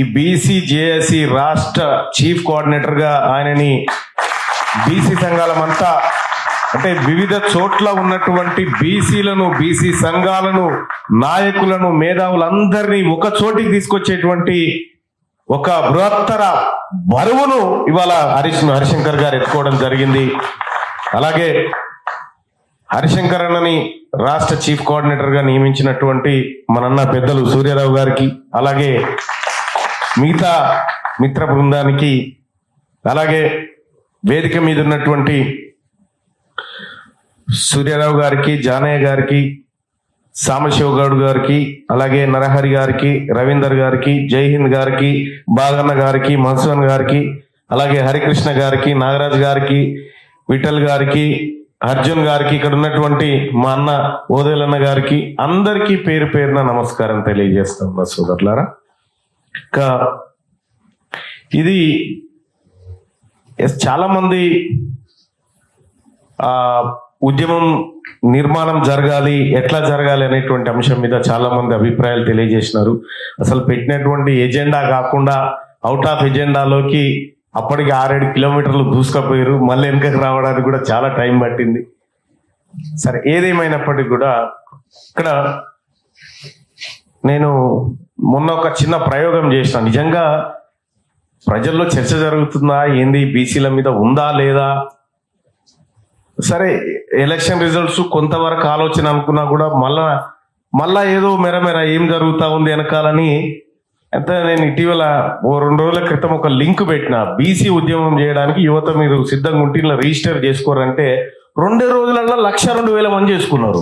ఈ BC JAC రాష్ట్ర chief కోఆర్డినేటర్గా ఆయనని బీసీ సంఘాలమంతా అంటే వివిధ చోట్ల ఉన్నటువంటి బీసీలను బీసీ సంఘాలను నాయకులను మేధావులందరినీ ఒక చోటికి తీసుకొచ్చేటువంటి ఒక బృహత్తర బరువును ఇవాళ హరీష్ హరిశంకర్ గారు ఎత్తుకోవడం జరిగింది. అలాగే హరిశంకర్ అన్నని రాష్ట్ర చీఫ్ కోఆర్డినేటర్గా నియమించినటువంటి మనన్న పెద్దలు సూర్యారావు గారికి అలాగే మిగతా మిత్ర బృందానికి అలాగే వేదిక మీద ఉన్నటువంటి సూర్యారావు గారికి జానయ్య గారికి సామశివ గౌడ్ గారికి అలాగే నరహరి గారికి రవీందర్ గారికి జైహింద్ గారికి బాగన్న గారికి మధుసూదన్ గారికి అలాగే హరికృష్ణ గారికి నాగరాజ్ గారికి విఠల్ గారికి అర్జున్ గారికి ఇక్కడ ఉన్నటువంటి మా అన్న ఓదేలన్న గారికి అందరికీ పేరు పేరున నమస్కారం తెలియజేస్తాం మా సోదరులారా. ఇది చాలామంది చాలా మంది ఆ ఉద్యమం నిర్మాణం జరగాలి ఎట్లా జరగాలి అనేటువంటి అంశం మీద చాలా మంది అభిప్రాయాలు తెలియజేసినారు. అసలు పెట్టినటువంటి ఎజెండా కాకుండా అవుట్ ఆఫ్ ఎజెండాలోకి అప్పటికి ఆరేడు కిలోమీటర్లు దూసుకపోయారు. మళ్ళీ వెనుకకు రావడానికి కూడా చాలా టైం పట్టింది. సరే ఏదేమైనప్పటికీ కూడా ఇక్కడ నేను మొన్న ఒక చిన్న ప్రయోగం చేసిన. నిజంగా ప్రజల్లో చర్చ జరుగుతుందా? ఏంది? బీసీల మీద ఉందా లేదా? సరే ఎలక్షన్ రిజల్ట్స్ కొంతవరకు ఆలోచన అనుకున్నా కూడా మళ్ళా మళ్ళా ఏదో మెరమెర ఏం జరుగుతూ ఉంది వెనకాలని అయితే నేను ఇటీవల ఓ రెండు రోజుల క్రితం ఒక లింక్ పెట్టిన. బీసీ ఉద్యమం చేయడానికి యువత మీరు సిద్ధంగా ఉంటే ఇలా రిజిస్టర్ చేసుకోరంటే రెండే రోజులలో లక్ష రెండు వేల మంది చేసుకున్నారు.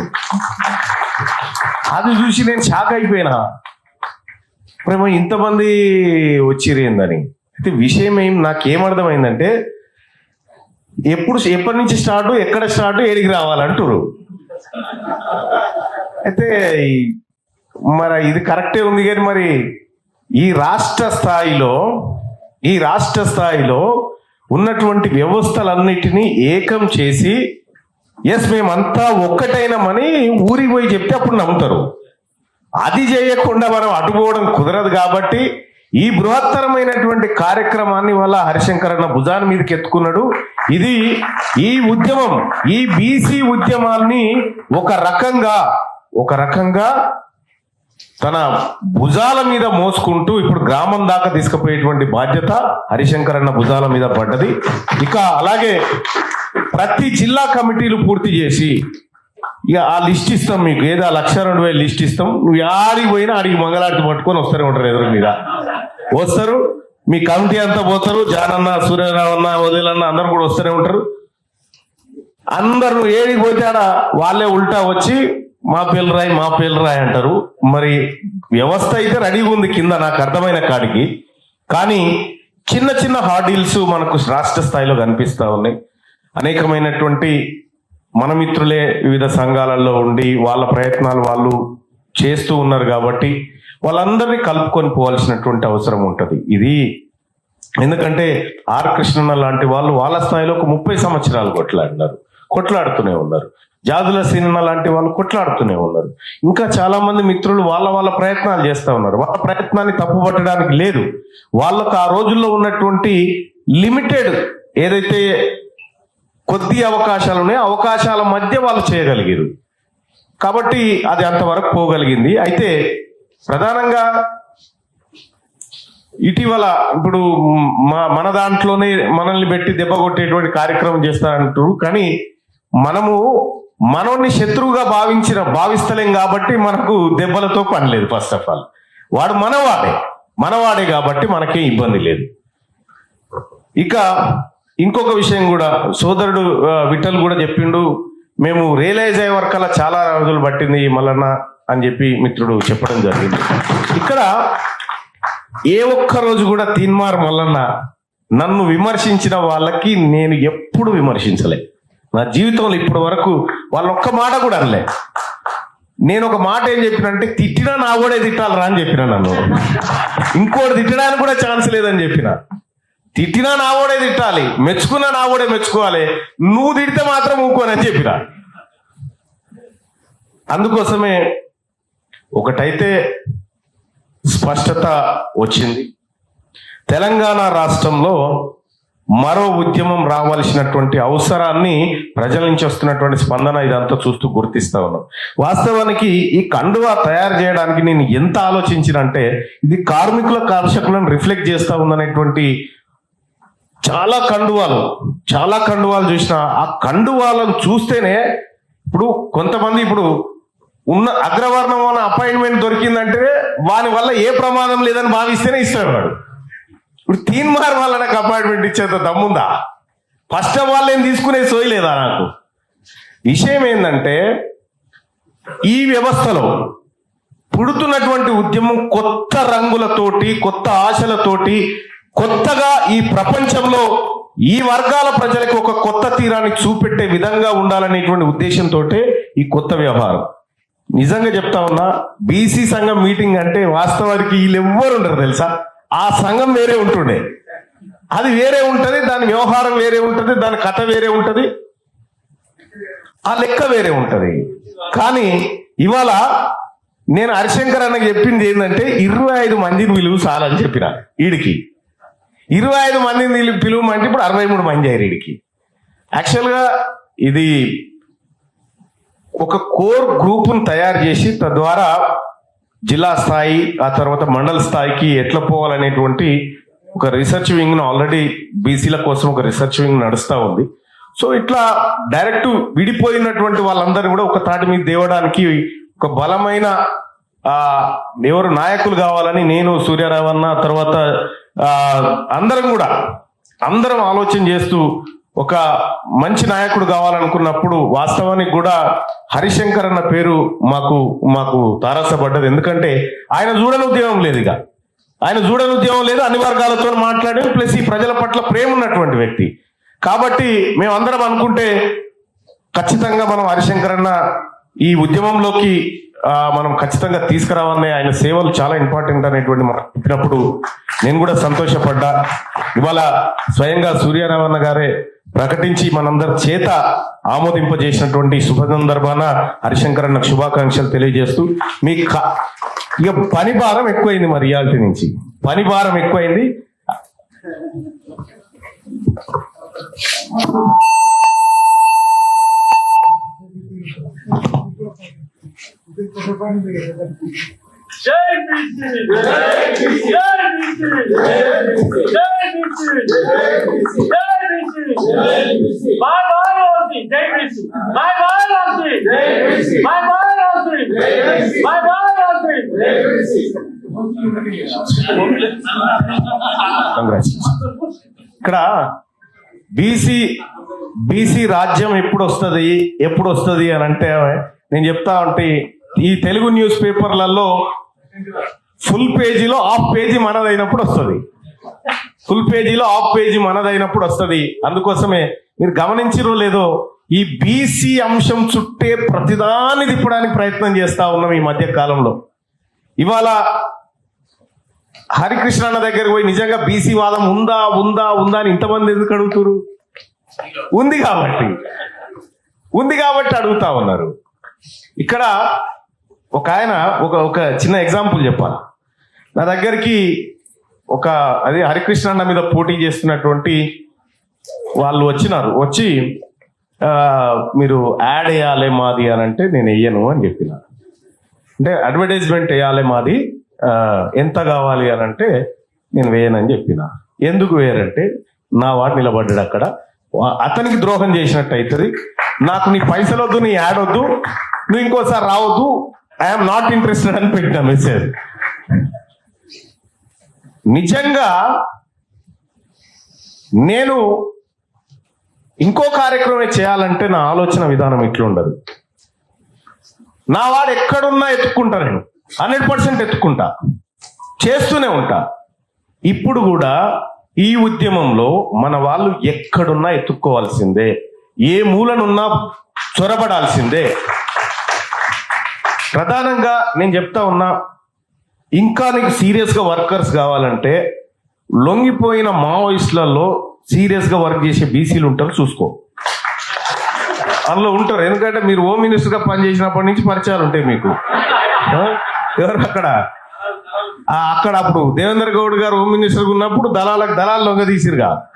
అది చూసి నేను షాక్ అయిపోయినా. ప్రేమ ఇంతమంది వచ్చిరేందని అయితే విషయం ఏం నాకేమర్థమైందంటే ఎప్పుడు ఎప్పటి నుంచి స్టార్ట్ ఎక్కడ స్టార్ట్ ఏడికి రావాలంటారు అయితే మరి ఇది కరెక్టే ఉంది కానీ మరి ఈ రాష్ట్ర స్థాయిలో ఈ రాష్ట్ర స్థాయిలో ఉన్నటువంటి వ్యవస్థలన్నిటినీ ఏకం చేసి ఎస్ మేమంతా ఒక్కటైనామని ఊరికి పోయి చెప్తే అప్పుడు నమ్ముతారు. అది చేయకుండా మనం అటుపోవడం కుదరదు కాబట్టి ఈ బృహత్తరమైనటువంటి కార్యక్రమాన్ని వల్ల హరిశంకరన్న భుజాన్ని మీదకి ఎత్తుకున్నాడు. ఇది ఈ ఉద్యమం ఈ బీసీ ఉద్యమాన్ని ఒక రకంగా ఒక రకంగా తన భుజాల మీద మోసుకుంటూ ఇప్పుడు గ్రామం దాకా తీసుకుపోయేటువంటి బాధ్యత హరిశంకరన్న భుజాల మీద పడ్డది. ఇక అలాగే ప్రతి జిల్లా కమిటీలు పూర్తి చేసి ఇక ఆ లిస్ట్ ఇస్తాం మీకు. ఏదో ఆ లక్ష రెండు వేలు లిస్ట్ ఇస్తాం. నువ్వు ఆడికి పోయినా ఆడికి మంగళారతి పట్టుకొని వస్తూనే ఉంటారు ఎదురు మీద. వస్తారు. మీ కమిటీ అంతా పోతారు. జానన్న సూర్యరావు అన్న వదిలన్న అందరు కూడా వస్తూనే ఉంటారు. అందరు నువ్వు ఏడికి పోతే ఆడ వాళ్ళే ఉల్టా వచ్చి మా పిల్లరాయి మా పిల్లరాయి అంటారు. మరి వ్యవస్థ అయితే రెడీగా ఉంది కింద నాకు అర్థమైన కాడికి. కానీ చిన్న చిన్న హార్డీల్స్ మనకు రాష్ట్ర స్థాయిలో కనిపిస్తా ఉన్నాయి. అనేకమైనటువంటి మన మిత్రులే వివిధ సంఘాలలో ఉండి వాళ్ళ ప్రయత్నాలు వాళ్ళు చేస్తూ ఉన్నారు కాబట్టి వాళ్ళందరినీ కలుపుకొని పోవాల్సినటువంటి అవసరం ఉంటుంది. ఇది ఎందుకంటే ఆర్ కృష్ణన్న లాంటి వాళ్ళు వాళ్ళ స్థాయిలో ఒక ముప్పై సంవత్సరాలు కొట్లాడినారు కొట్లాడుతూనే ఉన్నారు. జాదుల సినిమా లాంటి వాళ్ళు కొట్లాడుతూనే ఉన్నారు. ఇంకా చాలా మంది మిత్రులు వాళ్ళ వాళ్ళ ప్రయత్నాలు చేస్తూ ఉన్నారు. వాళ్ళ ప్రయత్నాన్ని తప్పుపట్టడానికి లేదు. వాళ్ళకు ఆ రోజుల్లో ఉన్నటువంటి లిమిటెడ్ ఏదైతే కొద్ది అవకాశాలు ఉన్నాయి. అవకాశాల మధ్య వాళ్ళు చేయగలిగారు. కాబట్టి అది అంతవరకు పోగలిగింది. అయితే ప్రధానంగా ఇటీవల ఇప్పుడు మా మన దాంట్లోనే మనల్ని పెట్టి దెబ్బ కొట్టేటువంటి కార్యక్రమం చేస్తారంటారు కానీ మనము మనోని శత్రువుగా భావించిన భావిస్తలేం కాబట్టి మనకు దెబ్బలతో పని లేదు ఫస్ట్ ఆఫ్ ఆల్ వాడు మనవాడే. మనవాడే కాబట్టి మనకేం ఇబ్బంది లేదు. ఇక ఇంకొక విషయం కూడా సోదరుడు విఠల్ కూడా చెప్పిండు మేము రియలైజ్ అయ్యే వరకల్లా చాలా రోజులు పట్టింది మల్లన్న అని చెప్పి మిత్రుడు చెప్పడం జరిగింది. ఇక్కడ ఏ ఒక్క రోజు కూడా తీన్మార్ మల్లన్న నన్ను విమర్శించిన వాళ్ళకి నేను ఎప్పుడు విమర్శించలే. నా జీవితంలో ఇప్పటి వరకు వాళ్ళు ఒక్క మాట కూడా అనలే. నేను ఒక మాట ఏం చెప్పినంటే తిట్టినా నా కూడా తిట్టాలరా అని చెప్పిన నన్ను. ఇంకోటి తిట్టడానికి కూడా ఛాన్స్ లేదని చెప్పిన. తిట్టినా నా ఓడే తిట్టాలి మెచ్చుకున్నా నా ఓడే మెచ్చుకోవాలి. నువ్వు తిడితే మాత్రం ఊకోనని చెప్పిన అందుకోసమే ఒకటైతే స్పష్టత వచ్చింది. తెలంగాణ రాష్ట్రంలో మరో ఉద్యమం రావాల్సినటువంటి అవసరాన్ని ప్రజల నుంచి వస్తున్నటువంటి స్పందన ఇదంతా చూస్తూ గుర్తిస్తా ఉన్నాం. వాస్తవానికి ఈ కండువా తయారు చేయడానికి నేను ఎంత ఆలోచించినంటే ఇది కార్మికుల కర్షకులను రిఫ్లెక్ట్ చేస్తా ఉందనేటువంటి చాలా కండువాలు చాలా కండువాలు చూసిన ఆ కండువాలను చూస్తేనే ఇప్పుడు కొంతమంది ఇప్పుడు ఉన్న అగ్రవర్ణం అనే అపాయింట్మెంట్ దొరికిందంటే వాని వల్ల ఏ ప్రమాదం లేదని భావిస్తేనే ఇస్తాడు వాడు. ఇప్పుడు తీన్ మార్ నాకు అపాయింట్మెంట్ ఇచ్చేంత దమ్ముందా? ఫస్ట్ ఆఫ్ ఆల్ ఏం తీసుకునే సోయి లేదా నాకు? విషయం ఏంటంటే ఈ వ్యవస్థలో పుడుతున్నటువంటి ఉద్యమం కొత్త రంగులతోటి కొత్త ఆశలతోటి కొత్తగా ఈ ప్రపంచంలో ఈ వర్గాల ప్రజలకు ఒక కొత్త తీరాన్ని చూపెట్టే విధంగా ఉండాలనేటువంటి ఉద్దేశంతో ఈ కొత్త వ్యవహారం. నిజంగా చెప్తా ఉన్నా బీసీ సంఘం మీటింగ్ అంటే వాస్తవానికి వీళ్ళు ఎవ్వరు ఉండరు తెలుసా? ఆ సంఘం వేరే ఉంటుండే. అది వేరే ఉంటుంది దాని వ్యవహారం వేరే ఉంటుంది దాని కథ వేరే ఉంటుంది. ఆ లెక్క వేరే ఉంటుంది. కానీ ఇవాళ నేను హరిశంకర్ అన్నకి చెప్పింది ఏంటంటే ఇరవై ఐదు మందిని విలువ చాలని చెప్పిన వీడికి ఇరవై ఐదు మందిని పిలువమంటే ఇప్పుడు అరవై మూడు మంది అయ్యారు వీడికి యాక్చువల్గా ఇది ఒక కోర్ గ్రూపును తయారు చేసి తద్వారా జిల్లా స్థాయి ఆ తర్వాత మండల స్థాయికి ఎట్లా పోవాలనేటువంటి ఒక రీసెర్చ్ వింగ్ను ఆల్రెడీ బీసీల కోసం ఒక రీసెర్చ్ వింగ్ నడుస్తూ ఉంది. సో ఇట్లా డైరెక్ట్ విడిపోయినటువంటి వాళ్ళందరూ కూడా ఒక తాటి మీద దేవడానికి ఒక బలమైన ఎవరు నాయకులు కావాలని నేను సూర్యారావు అన్న తర్వాత అందరం కూడా అందరం ఆలోచన చేస్తూ ఒక మంచి నాయకుడు కావాలనుకున్నప్పుడు వాస్తవానికి కూడా హరిశంకర్ అన్న పేరు మాకు మాకు తారసపడ్డది. ఎందుకంటే ఆయన చూడని ఉద్యమం లేదు ఇక. ఆయన చూడని ఉద్యమం లేదు అన్ని వర్గాలతో మాట్లాడి ప్లస్ ఈ ప్రజల పట్ల ప్రేమ ఉన్నటువంటి వ్యక్తి. కాబట్టి మేమందరం అనుకుంటే ఖచ్చితంగా మనం హరిశంకర్ అన్న ఈ ఉద్యమంలోకి మనం ఖచ్చితంగా తీసుకురావాలని ఆయన సేవలు చాలా ఇంపార్టెంట్ అనేటువంటి మనం చెప్పినప్పుడు నేను కూడా సంతోషపడ్డా ఇవాళ స్వయంగా సూర్యనారాయణ గారే ప్రకటించి మనందరి చేత ఆమోదింపజేసినటువంటి శుభ సందర్భాన హరిశంకర్ అన్న శుభాకాంక్షలు తెలియజేస్తూ మీ క- ఇక పని భారం ఎక్కువైంది మరి రియాలిటీ నుంచి పని భారం ఎక్కువైంది Thank you. ఇక్కడ బీసీ బీసీ రాజ్యం ఎప్పుడు వస్తుంది? ఎప్పుడు వస్తుంది అని అంటే నేను చెప్తా ఉంటే ఈ తెలుగు న్యూస్ పేపర్లలో ఫుల్ పేజీలో హాఫ్ పేజీ మనదైనప్పుడు వస్తుంది. ఫుల్ పేజీలో హాఫ్ పేజీ మనదైనప్పుడు వస్తుంది. అందుకోసమే మీరు గమనించరు లేదో ఈ బీసీ అంశం చుట్టే ప్రతిదాన్ని తిప్పడానికి ప్రయత్నం చేస్తా ఉన్నాం ఈ మధ్య కాలంలో. ఇవాళ హరికృష్ణ అన్న దగ్గరికి పోయి నిజంగా బీసీ వాదం ఉందా ఉందా ఉందా అని ఇంతమంది ఎందుకు అడుగుతారు? ఉంది కాబట్టి. ఉంది కాబట్టి అడుగుతా ఉన్నారు. ఇక్కడ ఒక ఆయన ఒక ఒక చిన్న ఎగ్జాంపుల్ చెప్పాలి నా దగ్గరికి ఒక అదే హరికృష్ణ అన్న మీద పోటీ చేస్తున్నటువంటి వాళ్ళు వచ్చినారు. వచ్చి మీరు యాడ్ వేయాలి మాది అని అంటే నేను వెయ్యను అని చెప్పిన. అంటే అడ్వర్టైజ్మెంట్ వేయాలి మాది ఎంత కావాలి అని అంటే నేను వేయనని చెప్పిన. ఎందుకు వేయరంటే నా వాడు నిలబడ్డాడు అక్కడ. అతనికి ద్రోహం చేసినట్టు అవుతుంది నాకు నీ పైసలు వద్దు నీ యాడ్ వద్దు నువ్వు ఇంకోసారి రావద్దు ఐఎమ్ నాట్ ఇంట్రెస్టెడ్ అని పెట్టిన మెసేజ్ నిజంగా నేను ఇంకో కార్యక్రమం చేయాలంటే నా ఆలోచన విధానం ఇట్లుండదు నా వాడు ఎక్కడున్నా ఎత్తుక్కుంటా నేను. హండ్రెడ్ పర్సెంట్ ఎత్తుక్కుంటా. చేస్తూనే ఉంటా. ఇప్పుడు కూడా ఈ ఉద్యమంలో మన వాళ్ళు ఎక్కడున్నా ఎత్తుక్కోవాల్సిందే. ఏ మూలనున్నా చొరబడాల్సిందే. ప్రధానంగా నేను చెప్తా ఉన్నా ఇంకా నీకు సీరియస్గా వర్కర్స్ కావాలంటే లొంగిపోయిన మావోయిస్టులలో సీరియస్గా వర్క్ చేసే బీసీలు ఉంటారు చూసుకో. అందులో ఉంటారు. ఎందుకంటే మీరు హోమ్ మినిస్టర్గా పనిచేసినప్పటి నుంచి పరిచయాలు ఉంటాయి మీకు. ఎవరు అక్కడ? అక్కడ అప్పుడు దేవేంద్ర గౌడ్ గారు హోమ్ మినిస్టర్ ఉన్నప్పుడు దళాలకు దళాలు లొంగ తీసిరుగా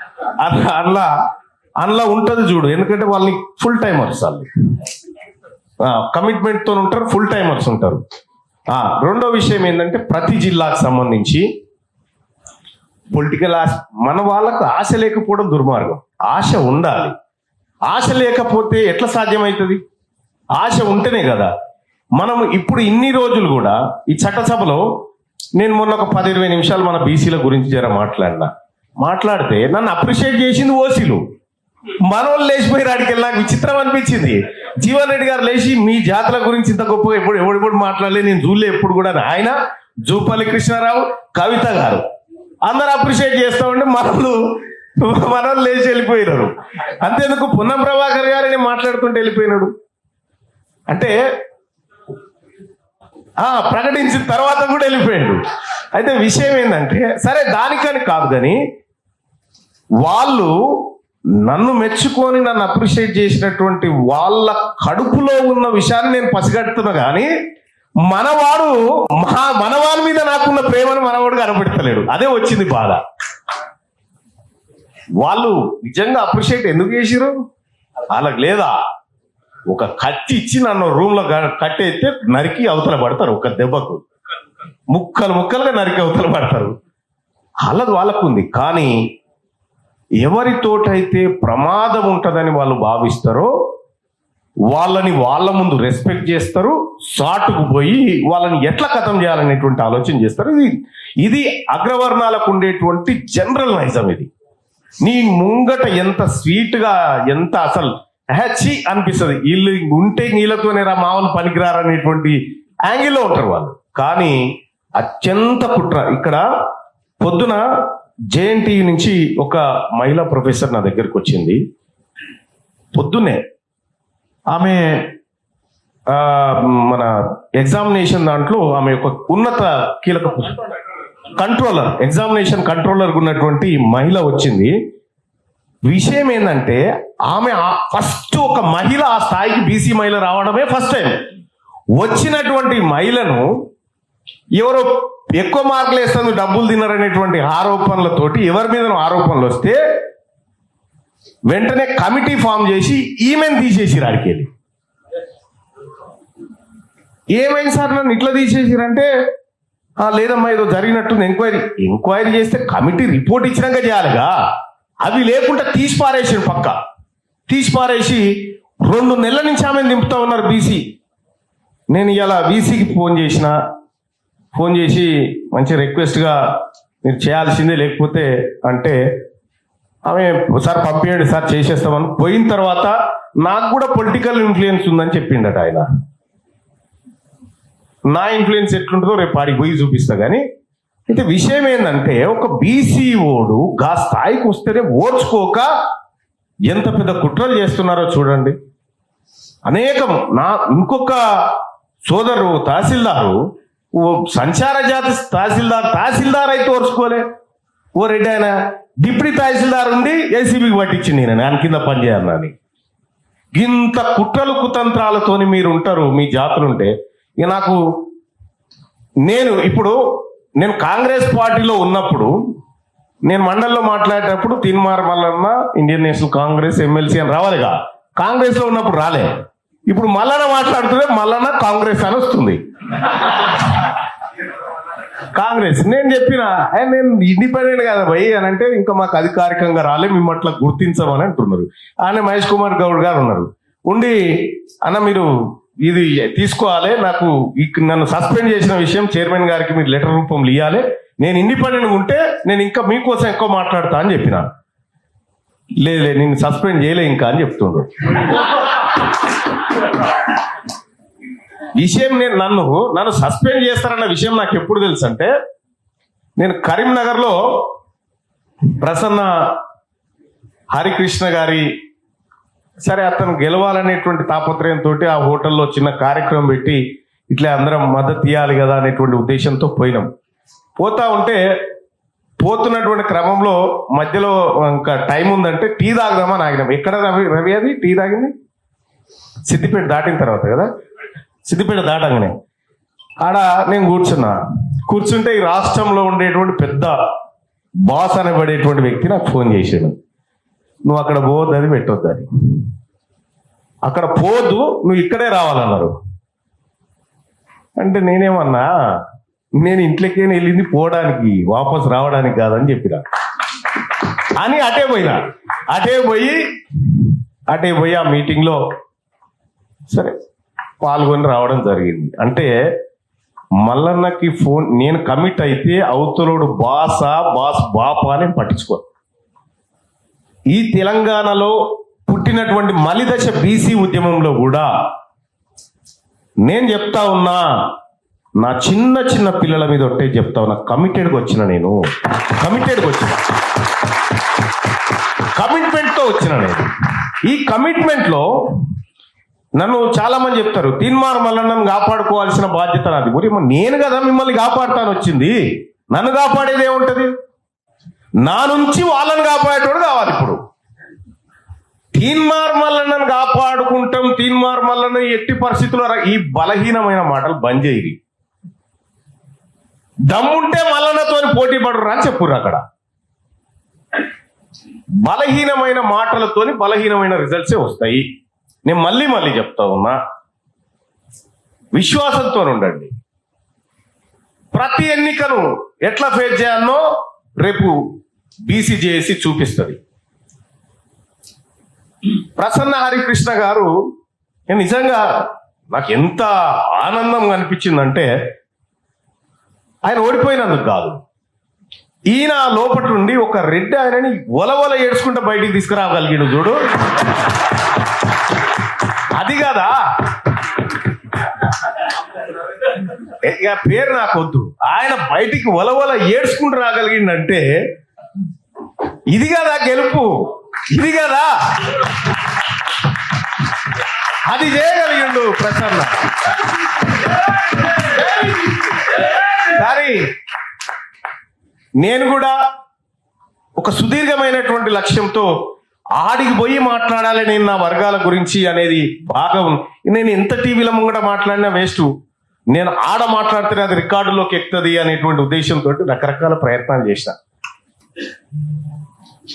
అట్లా అందులో అందులో ఉంటుంది చూడు. ఎందుకంటే వాళ్ళని ఫుల్ టైమర్స్ వాళ్ళు. కమిట్మెంట్తో ఉంటారు ఫుల్ టైమర్స్ ఉంటారు. ఆ, రెండో విషయం ఏంటంటే ప్రతి జిల్లాకు సంబంధించి పొలిటికల్ ఆశ మన వాళ్ళకు ఆశ లేకపోవడం దుర్మార్గం. ఆశ ఉండాలి. ఆశ లేకపోతే ఎట్లా సాధ్యమవుతుంది ఆశ ఉంటేనే కదా. మనం ఇప్పుడు ఇన్ని రోజులు కూడా ఈ చట్టసభలో నేను మొన్న ఒక పది ఇరవై నిమిషాలు మన బీసీల గురించి జర మాట్లాడినా. మాట్లాడితే నన్ను అప్రిషియేట్ చేసింది ఓసీలు. మనోళ్ళు లేచిపోయి రాడికి నాకు విచిత్రం అనిపించింది. జీవన్ రెడ్డి గారు లేచి మీ జాతర గురించి ఇంత గొప్పగా ఎప్పుడు ఎవడెప్పుడు మాట్లాడలేదు నేను చూడలే ఎప్పుడు కూడా అని. ఆయన జూపల్లి కృష్ణారావు కవిత గారు. అందరు అప్రిషియేట్ చేస్తా ఉంటే మనలు మనోళ్ళు లేచి వెళ్ళిపోయినారు. అంతేందుకు పున్నం ప్రభాకర్ గారిని మాట్లాడుకుంటూ వెళ్ళిపోయినాడు. అంటే ఆ ప్రకటించిన తర్వాత కూడా వెళ్ళిపోయాడు. అయితే విషయం ఏంటంటే సరే దానికని కాదు కానీ వాళ్ళు నన్ను మెచ్చుకొని నన్ను అప్రిషియేట్ చేసినటువంటి వాళ్ళ కడుపులో ఉన్న విషయాన్ని నేను పసిగడుతున్నా కానీ మనవాడు మా మనవాని మీద నాకున్న ప్రేమను మనవాడు కనబెడతలేడు. అదే వచ్చింది బాధ. వాళ్ళు నిజంగా అప్రిషియేట్ ఎందుకు చేసిరు వాళ్ళకి లేదా? ఒక కత్తి ఇచ్చి నన్ను రూమ్లో కట్టేస్తే నరికి అవతల పడతారు ఒక దెబ్బకు. ముక్కలు ముక్కలుగా నరికి అవతల పడతారు. వాళ్ళది వాళ్ళకు ఉంది కానీ ఎవరితోటైతే ప్రమాదం ఉంటుందని వాళ్ళు భావిస్తారో వాళ్ళని వాళ్ళ ముందు రెస్పెక్ట్ చేస్తారు సాటుకు పోయి వాళ్ళని ఎట్లా కథం చేయాలనేటువంటి ఆలోచన చేస్తారు. ఇది ఇది అగ్రవర్ణాలకు ఉండేటువంటి జనరల్ నైజం ఇది. నీ ముంగట ఎంత స్వీట్గా ఎంత అసలు హ్యాచి అనిపిస్తుంది. వీళ్ళు ఉంటే నీళ్ళతోనే రా మామూలు పనికిరారనేటువంటి యాంగిల్లో ఉంటారు వాళ్ళు. కానీ అత్యంత కుట్ర. ఇక్కడ పొద్దున జేఎన్టీ నుంచి ఒక మహిళా ప్రొఫెసర్ నా దగ్గరికి వచ్చింది. పొద్దున్నే ఆమె మన ఎగ్జామినేషన్ దాంట్లో ఆమె యొక్క ఉన్నత కీలక కంట్రోలర్ ఎగ్జామినేషన్ కంట్రోలర్ ఉన్నటువంటి మహిళ వచ్చింది. విషయం ఏంటంటే ఆమె ఫస్ట్ ఒక మహిళ ఆ స్థాయికి బీసీ మహిళ రావడమే ఫస్ట్ టైం. వచ్చినటువంటి మహిళను ఎవరో ఎక్కువ మార్కులు వేస్తుంది డబ్బులు తినరనేటువంటి ఆరోపణలతోటి ఎవరి మీద ఆరోపణలు వస్తే వెంటనే కమిటీ ఫామ్ చేసి ఈమెను తీసేసి రాడికెళ్ళి ఏమైంది సార్ నన్ను ఇట్లా తీసేసిరంటే లేదమ్మా ఏదో జరిగినట్టుంది ఎంక్వైరీ. ఎంక్వైరీ చేస్తే కమిటీ రిపోర్ట్ ఇచ్చినాక చేయాలిగా. అవి లేకుండా తీసి పారేసి పక్క. తీసి పారేసి రెండు నెలల నుంచి ఆమె దింపుతా ఉన్నారు బీసీ. నేను ఇలా బీసీకి ఫోన్ చేసిన ఫోన్ చేసి మంచి రిక్వెస్ట్గా మీరు చేయాల్సిందే లేకపోతే అంటే ఆమె సార్ పంపించండి సార్ చేసేస్తామని పోయిన తర్వాత నాకు కూడా పొలిటికల్ ఇన్ఫ్లుయెన్స్ ఉందని చెప్పిండట ఆయన. నా ఇన్ఫ్లుయెన్స్ ఎట్లుంటుందో రేపు ఆడికి పోయి చూపిస్తా కానీ అయితే విషయం ఏంటంటే ఒక బీసీఓడు గా స్థాయికి వస్తేనే ఓర్చుకోక ఎంత పెద్ద కుట్రలు చేస్తున్నారో చూడండి. అనేకం నా ఇంకొక సోదరు తహసీల్దారు ఓ సంచార జాతి తహసీల్దార్ తహసీల్దార్ అయితే ఓర్చుకోలే. ఓ రెడ్డి ఆయన డిప్యూటీ తహసీల్దార్ ఉండి ఏసీబీకి పట్టించింది నేను ఆయన కింద పనిచేయాలని ఇంత కుట్రలు కుతంత్రాలతోని మీరు ఉంటారు మీ జాతులుంటే ఇక నాకు నేను ఇప్పుడు నేను కాంగ్రెస్ పార్టీలో ఉన్నప్పుడు నేను మండలిలో మాట్లాడేటప్పుడు Teenmar Mallanna Indian National Congress MLC అని రావాలిగా. కాంగ్రెస్లో ఉన్నప్పుడు రాలే. ఇప్పుడు మల్లన్న మాట్లాడుతుంటే మల్లన కాంగ్రెస్ అని వస్తుంది. కాంగ్రెస్ నేను చెప్పిన నేను ఇండిపెండెంట్ కదా భయ్ అని అంటే ఇంకా మాకు అధికారికంగా రాలే మేము అట్లా గుర్తించమని అంటున్నారు. ఆయన మహేష్ కుమార్ గౌడ్ గారు ఉన్నారు. ఉండి అన్న మీరు ఇది తీసుకోవాలి నాకు నన్ను సస్పెండ్ చేసిన విషయం చైర్మన్ గారికి మీరు లెటర్ రూపంలో ఇవ్వాలి నేను ఇండిపెండెంట్ ఉంటే నేను ఇంకా మీకోసం ఎక్కువ మాట్లాడతా అని చెప్పిన. లేదు లేదు నేను సస్పెండ్ చేయలే ఇంకా అని చెప్తున్నాడు విషయం నేను నన్ను నన్ను సస్పెండ్ చేస్తారన్న విషయం నాకు ఎప్పుడు తెలుసు అంటే నేను కరీంనగర్లో ప్రసన్న హరికృష్ణ గారి సరే అతను గెలవాలనేటువంటి తాపత్రయంతో ఆ హోటల్లో చిన్న కార్యక్రమం పెట్టి ఇట్లా అందరం మద్దతు ఇవ్వాలి కదా అనేటువంటి ఉద్దేశంతో పోయినాం. పోతా ఉంటే పోతున్నటువంటి క్రమంలో మధ్యలో ఇంకా టైం ఉందంటే టీ తాగుదామని ఆగినాం. ఎక్కడ రవి రవి అది? టీ తాగింది? సిద్దిపేట దాటిన తర్వాత కదా? సిద్దిపేట దాటంగానే. ఆడ నేను కూర్చున్నా. కూర్చుంటే ఈ రాష్ట్రంలో ఉండేటువంటి పెద్ద బాస్ అనబడేటువంటి వ్యక్తి నాకు ఫోన్ చేశాడు. నువ్వు అక్కడ పోవద్దు అది పెట్టొద్దు అని. అక్కడ పోదు నువ్వు ఇక్కడే రావాలన్నారు. అంటే నేనేమన్నా నేను ఇంట్లోకే వెళ్ళింది పోవడానికి వాపస్ రావడానికి కాదని చెప్పిన. అని అటే పోయినా. అటే పోయి అటే పోయి ఆ మీటింగ్లో సరే పాల్గొని రావడం జరిగింది. అంటే మల్లన్నకి ఫోన్ నేను కమిట్ అయితే అవతలోడు బాసా బాస్ బాపా అని పట్టించుకో ఈ తెలంగాణలో పుట్టినటువంటి మలిదశ బీసీ ఉద్యమంలో కూడా నేను చెప్తా ఉన్నా నా చిన్న చిన్న పిల్లల మీద ఒట్టే చెప్తా ఉన్నా కమిటెడ్కి వచ్చిన నేను. కమిటెడ్కి వచ్చిన. కమిట్మెంట్తో వచ్చిన నేను. ఈ కమిట్మెంట్లో నన్ను చాలా మంది చెప్తారు తీన్మార్ మల్లన్నను కాపాడుకోవాల్సిన బాధ్యత నాది. మరి నేను కదా మిమ్మల్ని కాపాడుతాను వచ్చింది. నన్ను కాపాడేది ఏముంటది? నా నుంచి వాళ్ళని కాపాడేటోడు కావాలి ఇప్పుడు. తీన్మార్ మల్లన్నను కాపాడుకుంటాం తీన్మార్ మల్లన్న ఎట్టి పరిస్థితుల్లో ఈ బలహీనమైన మాటలు బంద్ చేయి. దమ్ముంటే మల్లన్నతో పోటీ పడరు అని చెప్పుర్రు అక్కడ. బలహీనమైన మాటలతోని బలహీనమైన రిజల్ట్సే వస్తాయి. నేను మళ్ళీ మళ్ళీ చెప్తా ఉన్నా. విశ్వాసంతో ఉండండి. ప్రతి ఎన్నికను ఎట్లా ఫేస్ చేయాలనో రేపు బీసీజేసి చూపిస్తుంది. ప్రసన్న హరికృష్ణ గారు నేను నిజంగా నాకు ఎంత ఆనందం అనిపించిందంటే ఆయన ఓడిపోయినందుకు కాదు. ఈయన లోపటి నుండి ఒక రెడ్డి ఆయనని ఒలవల ఏడ్చుకుంటూ బయటికి తీసుకురాగలిగిన చూడు. అది కదా? ఇక పేరు నాకు వద్దు. ఆయన బయటికి ఒలవల ఏడ్చుకుంటూ రాగలిగిందంటే ఇది కదా గెలుపు? ఇది కదా? అది చేయగలిగిండు ప్రసన్న. కానీ నేను కూడా ఒక సుదీర్ఘమైనటువంటి లక్ష్యంతో ఆడికి పోయి మాట్లాడాలి నేను నా వర్గాల గురించి అనేది బాగా ఉంది నేను ఎంత టీవీల ముంగట మాట్లాడినా వేస్ట్. నేను ఆడ మాట్లాడితేనే అది రికార్డులోకి ఎక్కుతుంది అనేటువంటి ఉద్దేశంతో రకరకాల ప్రయత్నాలు చేసిన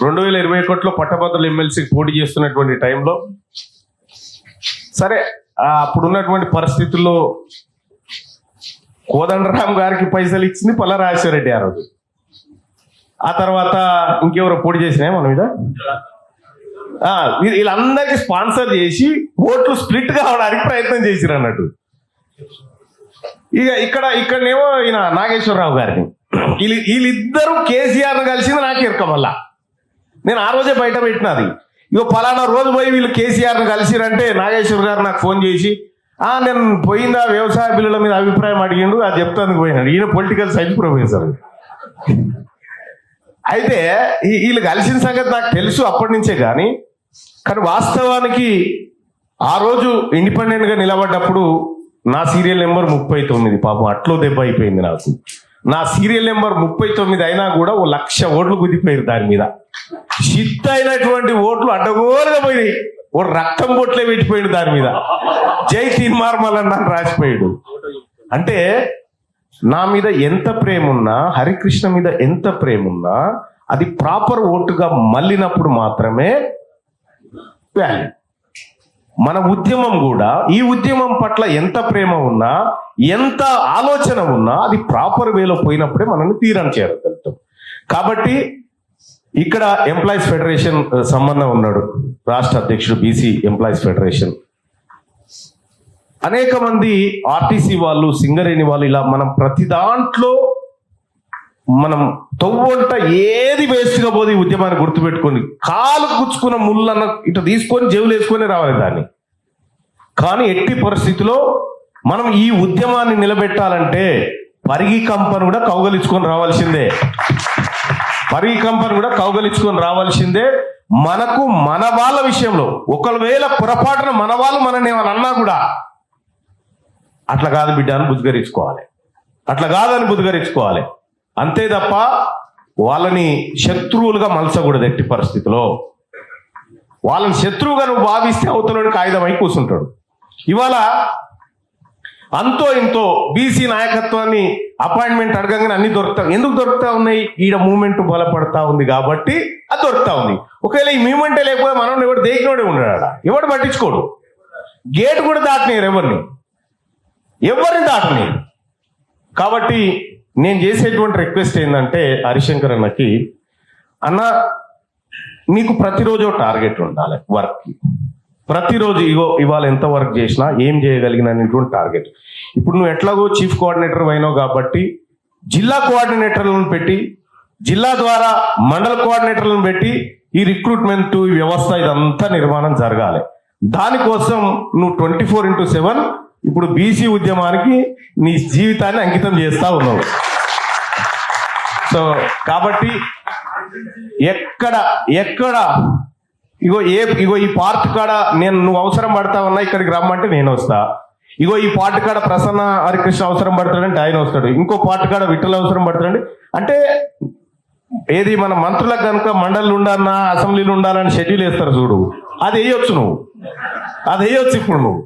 రెండు వేల ఇరవై ఒకటిలో పట్టభద్రుల ఎమ్మెల్సీకి పోటీ చేస్తున్నటువంటి టైంలో సరే అప్పుడున్నటువంటి పరిస్థితుల్లో కోదండరామ్ గారికి పైసలు ఇచ్చింది పల్ల రాజశేఖరరెడ్డి ఆ రోజు. ఆ తర్వాత ఇంకెవరో పోటీ చేసినాయి మన మీద వీళ్ళందరికీ స్పాన్సర్ చేసి ఓట్లు స్ప్లిట్ కావడానికి ప్రయత్నం చేసిరు అన్నట్టు. ఇక ఇక్కడ ఇక్కడనేమో ఈయన నాగేశ్వరరావు గారిని. వీళ్ళు వీళ్ళిద్దరూ కేసీఆర్ని కలిసింది నాకు ఇరక మళ్ళా నేను ఆ రోజే బయట పెట్టినది ఇగో పలానా రోజు పోయి వీళ్ళు కేసీఆర్ని కలిసిరంటే నాగేశ్వర గారు నాకు ఫోన్ చేసి ఆ నేను పోయిందా వ్యవసాయ బిల్లుల మీద అభిప్రాయం అడిగిండు అది చెప్తానికి పోయినాడు. ఈయన పొలిటికల్ సైన్స్ ప్రొఫెసర్. అయితే ఈ- వీళ్ళు కలిసిన సంగతి నాకు తెలుసు అప్పటి నుంచే కానీ కానీ వాస్తవానికి ఆ రోజు ఇండిపెండెంట్గా నిలబడ్డప్పుడు నా సీరియల్ నెంబర్ ముప్పై తొమ్మిది. పాపం అట్లో దెబ్బ అయిపోయింది నాకు. నా సీరియల్ నెంబర్ ముప్పై తొమ్మిది అయినా కూడా ఓ లక్ష ఓట్లు కుదిపోయారు దాని మీద. షిత్ అయినటువంటి ఓట్లు అడ్డగోలుగా పోయినాయి. ఓ రక్తం బొట్లే పెట్టిపోయాడు దాని మీద. జై తీన్మార్మల్ అన్న రాసిపోయాడు. అంటే నా మీద ఎంత ప్రేమ ఉన్నా హరికృష్ణ మీద ఎంత ప్రేమ ఉన్నా అది ప్రాపర్ ఓటుగా మళ్ళినప్పుడు మాత్రమే వాల్యూ మన ఉద్యమం కూడా ఈ ఉద్యమం పట్ల ఎంత ప్రేమ ఉన్నా ఎంత ఆలోచన ఉన్నా అది ప్రాపర్ వేలో పోయినప్పుడే మనల్ని తీరం చేయగలుగుతాం కాబట్టి ఇక్కడ ఎంప్లాయీస్ ఫెడరేషన్ సంబంధం ఉన్నాడు. రాష్ట్ర అధ్యక్షుడు బీసీ ఎంప్లాయీస్ ఫెడరేషన్ అనేక మంది ఆర్టీసీ వాళ్ళు సింగరేణి వాళ్ళు ఇలా మనం ప్రతి దాంట్లో మనం తవ్వంట ఏది వేస్ట్గా పోదు ఈ ఉద్యమాన్ని గుర్తుపెట్టుకొని. కాలు గుచ్చుకున్న ముళ్ళన్న ఇటు తీసుకొని జేబులు వేసుకొని రావాలి దాన్ని. కానీ ఎట్టి పరిస్థితిలో మనం ఈ ఉద్యమాన్ని నిలబెట్టాలంటే పరిగి కంపను కూడా కౌగలించుకొని రావాల్సిందే. పరిగి కంపను కూడా కౌగలించుకొని రావాల్సిందే. మనకు మన వాళ్ళ విషయంలో ఒకవేళ పొరపాటున మన వాళ్ళు మనని అన్నా కూడా అట్లా కాదు బిడ్డ అని బుద్ధిగరించుకోవాలి అట్లా కాదని బుద్ధిగరించుకోవాలి అంతే తప్ప వాళ్ళని శత్రువులుగా మలసకూడదు ఎట్టి పరిస్థితిలో. వాళ్ళని శత్రువుగా నువ్వు భావిస్తే అవుతున్నాడు కాగితం అయి కూర్చుంటాడు ఇవాళ అంతో ఇంతో బీసీ నాయకత్వాన్ని అపాయింట్మెంట్ అడగంగానే అన్ని దొరుకుతా ఎందుకు దొరుకుతా ఉన్నాయి? ఈడ మూమెంట్ బలపడతా ఉంది కాబట్టి అది దొరుకుతా ఉంది. ఒకవేళ ఈ మూమెంటే లేకపోతే మనం ఎవడు దేకినోడే ఉన్నాడు ఎవడు పట్టించుకోడు. గేట్ కూడా దాటనేరు ఎవరిని? ఎవరిని దాటనేరు కాబట్టి నేను చేసేటువంటి రిక్వెస్ట్ ఏంటంటే హరిశంకర్ అన్నకి అన్న నీకు ప్రతిరోజు టార్గెట్ ఉండాలి వర్క్కి ప్రతిరోజు ఇగో ఇవాళ ఎంత వర్క్ చేసినా ఏం చేయగలిగిన అనేటువంటి టార్గెట్ ఇప్పుడు నువ్వు ఎట్లాగో చీఫ్ కోఆర్డినేటర్ అయినావు కాబట్టి జిల్లా కోఆర్డినేటర్లను పెట్టి జిల్లా ద్వారా మండల కోఆర్డినేటర్లను పెట్టి ఈ రిక్రూట్మెంట్ ఈ వ్యవస్థ ఇదంతా నిర్మాణం జరగాలి. దానికోసం నువ్వు ట్వంటీ ఫోర్ ఇంటూ సెవెన్ ఇప్పుడు బీసీ ఉద్యమానికి నీ జీవితాన్ని అంకితం చేస్తా ఉన్నావు. సో కాబట్టి ఎక్కడ ఎక్కడ ఇగో ఏ ఇగో ఈ పార్ట్ కాడ నేను నువ్వు అవసరం పడతా ఉన్నా ఇక్కడికి రమ్మంటే నేను వస్తా. ఇగో ఈ పార్ట్ కాడ ప్రసన్న హరికృష్ణ అవసరం పడతాడంటే ఆయన వస్తాడు. ఇంకో పార్ట్ కాడ విఠల అవసరం పడతాడండి అంటే ఏది మన మంత్రులకు కనుక మండలి ఉండాలన్నా అసెంబ్లీలు ఉండాలని షెడ్యూల్ వేస్తారు చూడు. అది వేయొచ్చు నువ్వు. అది వేయొచ్చు ఇప్పుడు నువ్వు.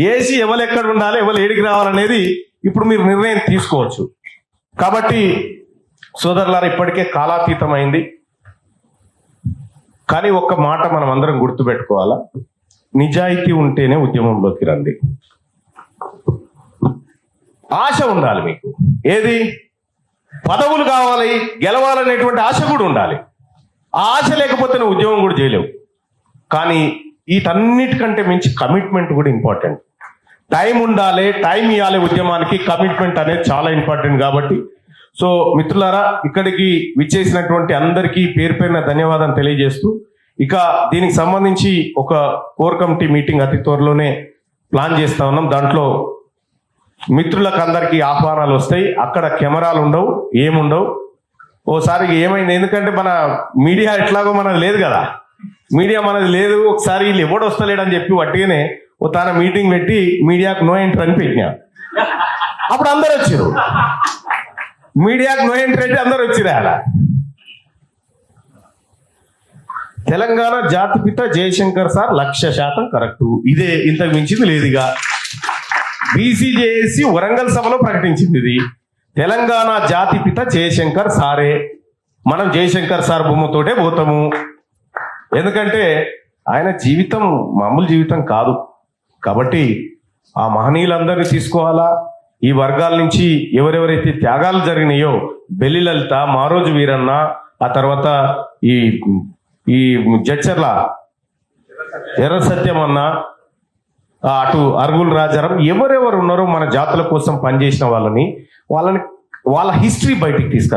ఏసీ ఎవరు ఎక్కడ ఉండాలి ఎవరు ఏడికి రావాలనేది ఇప్పుడు మీరు నిర్ణయం తీసుకోవచ్చు. కాబట్టి సోదరులారా ఇప్పటికే కాలాతీతమైంది. కానీ ఒక్క మాట మనం అందరం గుర్తుపెట్టుకోవాలా? నిజాయితీ ఉంటేనే ఉద్యమంలోకి రండి. ఆశ ఉండాలి మీకు. ఏది? పదవులు కావాలి గెలవాలనేటువంటి ఆశ కూడా ఉండాలి. ఆ ఆశ లేకపోతే నువ్వు ఉద్యోగం కూడా చేయలేవు. కానీ వీటన్నిటికంటే మించి కమిట్మెంట్ కూడా ఇంపార్టెంట్ టైం ఉండాలి టైం ఇవ్వాలి ఉద్యమానికి. కమిట్మెంట్ అనేది చాలా ఇంపార్టెంట్ కాబట్టి. సో మిత్రులారా ఇక్కడికి విచ్చేసినటువంటి అందరికీ పేరు పేరున ధన్యవాదాలు తెలియజేస్తూ ఇక దీనికి సంబంధించి ఒక కోర్ కమిటీ మీటింగ్ అతి త్వరలోనే ప్లాన్ చేస్తా ఉన్నాం. దాంట్లో మిత్రులకు అందరికీ ఆహ్వానాలు వస్తాయి. అక్కడ కెమెరాలు ఉండవు ఏముండవు. ఓసారి ఏమైంది? ఎందుకంటే మన మీడియా ఎట్లాగో మనది లేదు కదా. మీడియా మనది లేదు. ఒకసారి వీళ్ళు ఎవడు వస్తలేడని చెప్పి వట్టిగానే ఓ తన మీటింగ్ పెట్టి మీడియాకు నో ఎంట్రీ అని పెట్టినా. అప్పుడు అందరు వచ్చారు. మీడియాకు నో ఎంట్రీ అంటే అందరు వచ్చిరా అలా. తెలంగాణ జాతిపిత జయశంకర్ సార్ లక్ష శాతం కరెక్ట్. ఇదే ఇంతకు మించింది లేదుగా. బీసీజేఏసీ వరంగల్ సభలో ప్రకటించింది ఇది. తెలంగాణ జాతిపిత జయశంకర్ సారే. మనం జయశంకర్ సార్ బొమ్మతోటే పోతాము. ఎందుకంటే ఆయన జీవితం మామూలు జీవితం కాదు. కాబట్టి ఆ మహనీయులందరినీ తీసుకోవాలా? ఈ వర్గాల నుంచి ఎవరెవరైతే త్యాగాలు జరిగినాయో బెల్లి లలిత మారోజు వీరన్న ఆ తర్వాత ఈ ఈ జడ్చర్ల ఎర్ర సత్యం అన్న అటు అరుగుల రాజారం ఎవరెవరు ఉన్నారో మన జాతుల కోసం పనిచేసిన వాళ్ళని వాళ్ళని వాళ్ళ హిస్టరీ బయటికి తీసుకురా